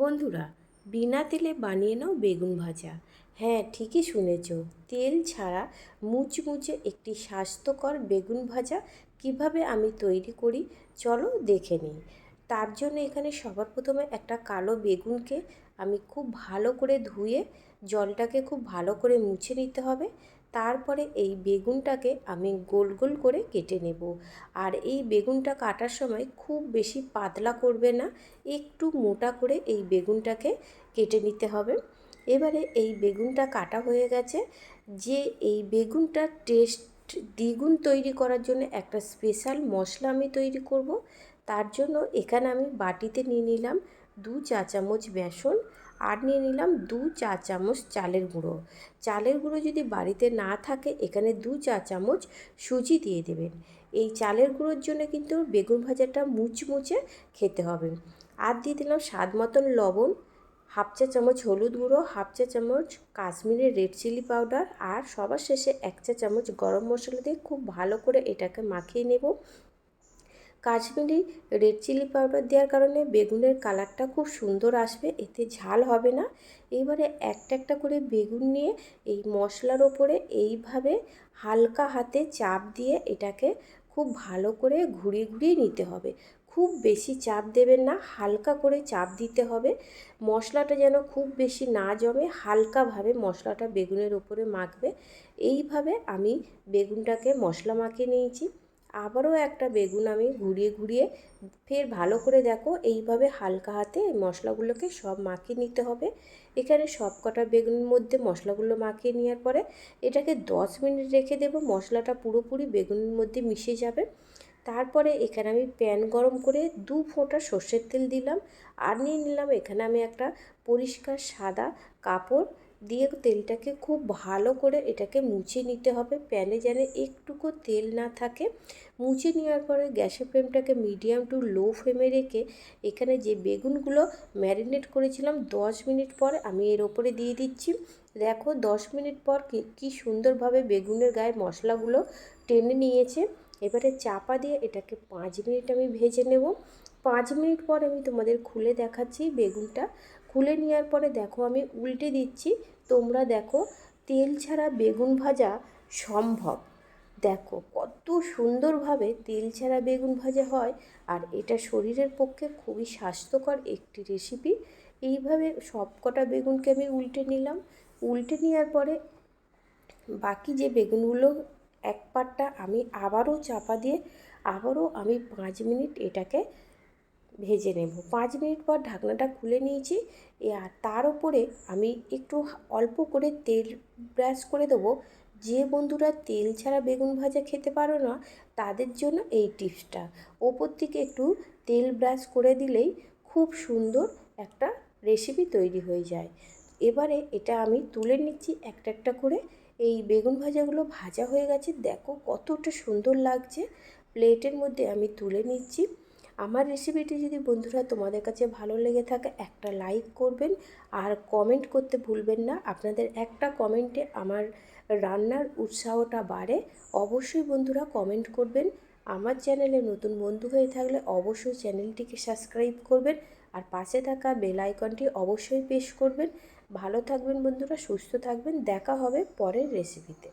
বন্ধুরা, বিনা তেলে বানিয়ে নাও বেগুন ভাজা। হ্যাঁ ঠিকই শুনেছ, তেল ছাড়া মুচমুচে একটি স্বাস্থ্যকর বেগুন ভাজা কীভাবে আমি তৈরি করি চলো দেখে নিই। তার জন্য এখানে সবার প্রথমে একটা কালো বেগুনকে আমি খুব ভালো করে ধুয়ে জলটাকে খুব ভালো করে মুছে নিতে হবে। তারপরে এই বেগুনটাকে আমি গোল গোল করে কেটে নেব। আর এই বেগুনটা কাটার সময় খুব বেশি পাতলা করবে না, একটু মোটা করে এই বেগুনটাকে কেটে নিতে হবে। এবারে এই বেগুনটা কাটা হয়ে গেছে। যে এই বেগুনটা টেস্ট দ্বিগুণ তৈরি করার জন্য একটা স্পেশাল মশলা আমি তৈরি করব, তার জন্য এখানে আমি বাটিতে নিয়ে নিলাম দু চা চামচ বেসন আর নিয়ে নিলাম দু চা চামচ চালের গুঁড়ো। চালের গুঁড়ো যদি বাড়িতে না থাকে, এখানে দু চা চামচ সুজি দিয়ে দেবেন। এই চালের গুঁড়োর জন্য কিন্তু বেগুন ভাজাটা মুচমুচে খেতে হবে। আর দিয়ে দিলাম স্বাদ মতন লবণ, হাফ চা চামচ হলুদ গুঁড়ো, হাফ চা চামচ কাশ্মীরি রেড চিলি পাউডার, আর সবার শেষে এক চা চামচ গরম মশলা দিয়ে খুব ভালো করে এটাকে মাখিয়ে নেব। কাশ্মীরি রেড চিলি পাউডার দেওয়ার কারণে বেগুনের কালারটা খুব সুন্দর আসবে, এতে ঝাল হবে না। এবারে একটা একটা করে বেগুন নিয়ে এই মশলার ওপরে এইভাবে হালকা হাতে চাপ দিয়ে এটাকে খুব ভালো করে ঘুরিয়ে ঘুরিয়ে নিতে হবে। খুব বেশি চাপ দেবেন না, হালকা করে চাপ দিতে হবে। মশলাটা যেন খুব বেশি না জমে, হালকাভাবে মশলাটা বেগুনের ওপরে মাখবে। এইভাবে আমি বেগুনটাকে মশলা মাখিয়ে নিয়েছি। আবারও একটা বেগুন আমি ঘুরিয়ে ঘুরিয়ে ফের ভালো করে দেখো এইভাবে হালকা হাতে মশলাগুলোকে সব মাখিয়ে নিতে হবে। এখানে সব কটা বেগুনের মধ্যে মশলাগুলো মাখিয়ে নেওয়ার পরে এটাকে দশ মিনিট রেখে দেবো। মশলাটা পুরোপুরি বেগুনের মধ্যে মিশে যাবে। তারপরে এখানে আমি প্যান গরম করে দু ফোঁটা সর্ষের তেল দিলাম। আর নিয়ে নিলাম এখানে আমি একটা পরিষ্কার সাদা কাপড়। দিয়ে তেলটাকে খুব ভালো করে এটাকে মুছে নিতে হবে। প্যানে যেন একটুকু তেল না থাকে। মুছে নেওয়ার পরে গ্যাসের ফ্লেমটাকে মিডিয়াম টু লো ফ্লেমে রেখে এখানে যে বেগুনগুলো ম্যারিনেট করেছিলাম, দশ মিনিট পর আমি এর ওপরে দিয়ে দিচ্ছি। দেখো, দশ মিনিট পর কী সুন্দরভাবে বেগুনের গায়ে মশলাগুলো টেনে নিয়েছে। এবারে চাপা দিয়ে এটাকে পাঁচ মিনিট আমি ভেজে নেব। পাঁচ মিনিট পর আমি তোমাদের খুলে দেখাচ্ছি বেগুনটা। খুলে নেওয়ার পরে দেখো আমি উল্টে দিচ্ছি। তোমরা দেখো, তেল ছাড়া বেগুন ভাজা সম্ভব। দেখো কত সুন্দরভাবে তেল ছাড়া বেগুন ভাজা হয় আর এটা শরীরের পক্ষে খুবই স্বাস্থ্যকর একটি রেসিপি। এইভাবে সব কটা বেগুনকে আমি উল্টে নিলাম। উল্টে নেওয়ার পরে বাকি যে বেগুনগুলো এক পাটটা আমি আবারও চাপা দিয়ে আবারও আমি পাঁচ মিনিট এটাকে ভেজে নেব। পাঁচ মিনিট পর ঢাকনাটা খুলে নিয়েছি। আর তার উপরে আমি একটু অল্প করে তেল ব্রাশ করে দেবো। যে বন্ধুরা তেল ছাড়া বেগুন ভাজা খেতে পারো না, তাদের জন্য এই টিপসটা। ওপর থেকে একটু তেল ব্রাশ করে দিলেই খুব সুন্দর একটা রেসিপি তৈরি হয়ে যায়। এবারে এটা আমি তুলে নিচ্ছি একটা একটা করে। এই বেগুন ভাজাগুলো ভাজা হয়ে গেছে। দেখো কতটা সুন্দর লাগছে। প্লেটের মধ্যে আমি তুলে নিচ্ছি। আমার রেসিপিটি যদি বন্ধুরা তোমাদের কাছে ভালো লেগে থাকে, একটা লাইক করবেন আর কমেন্ট করতে ভুলবেন না। আপনাদের একটা কমেন্টে আমার রান্নার উৎসাহটা বাড়ে। অবশ্যই বন্ধুরা কমেন্ট করবেন। আমার চ্যানেলে নতুন বন্ধু হয়ে থাকলে অবশ্যই চ্যানেলটিকে সাবস্ক্রাইব করবেন। আর পাশে থাকা বেল আইকনটি অবশ্যই প্রেস করবেন। ভালো থাকবেন বন্ধুরা, সুস্থ থাকবেন। দেখা হবে পরের রেসিপিতে